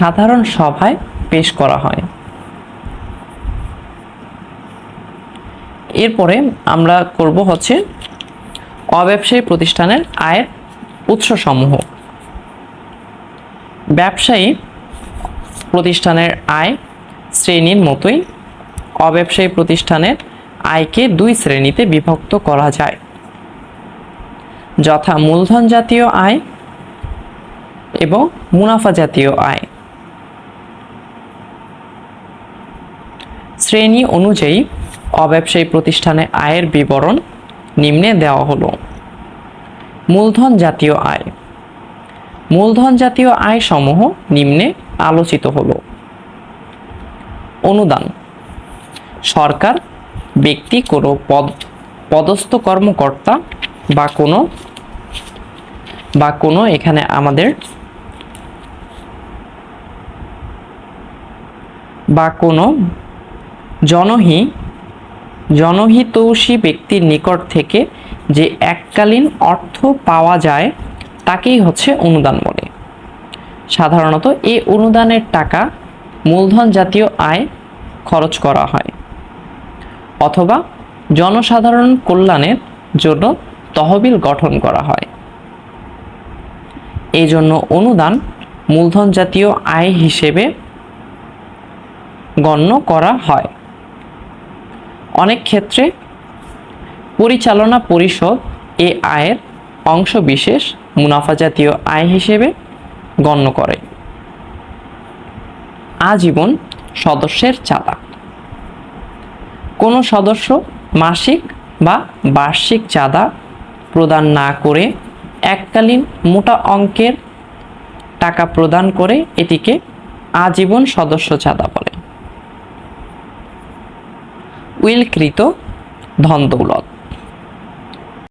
সাধারণ সভায় পেশ করা হয়। এরপরে আমরা করব হচ্ছে অব্যবসায়ী প্রতিষ্ঠানের আয়ের উৎসসমূহ। ব্যবসায়ী প্রতিষ্ঠানের আয় শ্রেণির মতোই অব্যবসায়ী প্রতিষ্ঠানের আয়কে দুই শ্রেণীতে বিভক্ত করা যায়। যথা মূলধন জাতীয় আয় এবং মুনাফা জাতীয় আয়। শ্রেণি অনুযায়ী অব্যবসায়ী প্রতিষ্ঠানে আয়ের বিবরণ নিম্নে দেওয়া হলো। মূলধন জাতীয় আয়। মূলধন জাতীয় আয় সমূহ নিম্নে আলোচিত হলো। অনুদান। সরকার, ব্যক্তি, কোনো পদ, পদস্থ কর্মকর্তা বা কোনো বা কোনো এখানে আমাদের, বা কোনো জনহি, জনহিতৈষী ব্যক্তির নিকট থেকে যে এককালীন অর্থ পাওয়া যায়, তাকেই হচ্ছে অনুদান বলে। সাধারণত এই অনুদানের টাকা মূলধন জাতীয় আয় খরচ করা হয়। অথবা জনসাধারণ কল্যাণের জন্য তহবিল গঠন করা হয়। এই জন্য অনুদান মূলধন জাতীয় আয় হিসেবে গণ্য করা হয়। অনেক ক্ষেত্রে পরিচালনা পরিষদ এ আয়ের অংশ বিশেষ মুনাফা জাতীয় আয় হিসেবে গণ্য করে। আজীবন সদস্যের চাঁদা। কোনো সদস্য মাসিক বা বার্ষিক চাঁদা প্রদান না করে এককালীন মোটা অঙ্কের টাকা প্রদান করে এটিকে আজীবন সদস্য চাঁদা বলে উইলকৃত ধন দৌলত